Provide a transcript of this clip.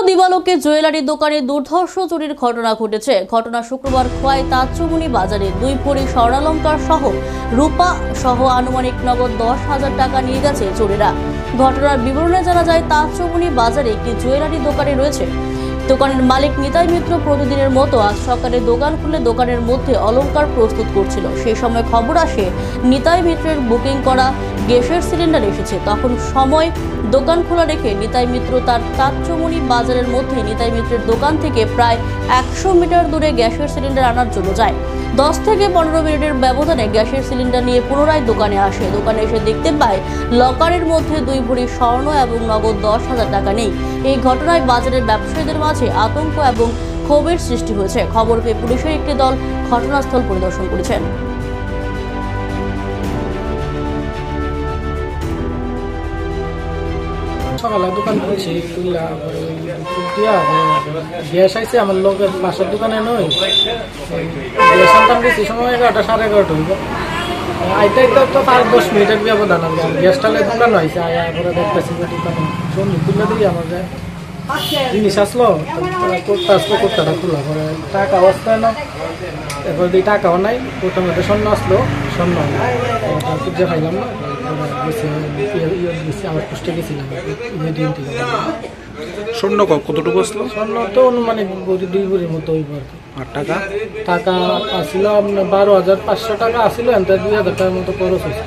দিবালোকে jewellery দোকানে দুর্ধর্ষ চুরির ঘটনা ঘটেছে। ঘটনা শুক্রবার খোয়াই তাজচুমুনি বাজারে। দুই ভরি স্বর্ণালঙ্কার সহ রূপা সহ আনুমানিক নগদ দশ হাজার টাকা নিয়ে গেছে চোরেরা। ঘটনার বিবরণে জানা যায় তাজচুমুনি বাজারে একটি জুয়েলারি দোকানে রয়েছে। দোকানের মালিক নিতাই মিত্র প্রতিদিনের মতো আজ সকালে দোকান খুলে দোকানের মধ্যে অলংকার প্রস্তুত করছিল। সেই সময় খবর আসে, নিতাই মিত্রের বুকিং করা গ্যাসের সিলিন্ডার এসেছে। তখন সময় দোকান খোলা রেখে নিতাই মিত্র তার তাঁতচমনি বাজারের মধ্যে নিতাই মিত্রের দোকান থেকে প্রায় একশো মিটার দূরে গ্যাসের সিলিন্ডার আনার জন্য যায়। দশ থেকে পনেরো মিনিটের ব্যবধানে গ্যাসের সিলিন্ডার নিয়ে পুনরায় দোকানে আসে। দোকানে এসে দেখতে পায়, লকারের মধ্যে দুই ভরি স্বর্ণ এবং নগদ দশ হাজার টাকা নেই। এই ঘটনায় বাজারের ব্যবসায়ীদের মাঝে আতঙ্ক এবং ক্ষোভের সৃষ্টি হয়েছে। খবর পেয়ে পুলিশের একটি দল ঘটনাস্থল পরিদর্শন করেছেন দোকান পাশের দোকানে নই। সময় এগারোটা, সাড়ে এগারোটা হইব। আইতে আইতে তো পাঁচ, দশ মিনিটের ব্যবধান আর গ্যাস টালে দোকান হয়েছে আয়া পরে দেখতেছি দোকানে। শুনি দিই, আমার যে জিনিস আসলো করতে আসলো করতে খোলা পরে টাকা অবস্থায় না এরপর দিয়ে টাকাও নাই প্রথমে তো স্বর্ণ আসলো স্বর্ণ খুঁজে পাইলাম না আমার পোস্টে গেছিলাম স্বর্ণ কতটুকু আসলো? স্বর্ণ তো অনুমানিক দুই বড়ির মতো হইব আর আর টাকা? টাকা আসছিল আপনার বারো হাজার পাঁচশো টাকা এনতে দুই হাজার টাকার মতো খরচ হয়েছে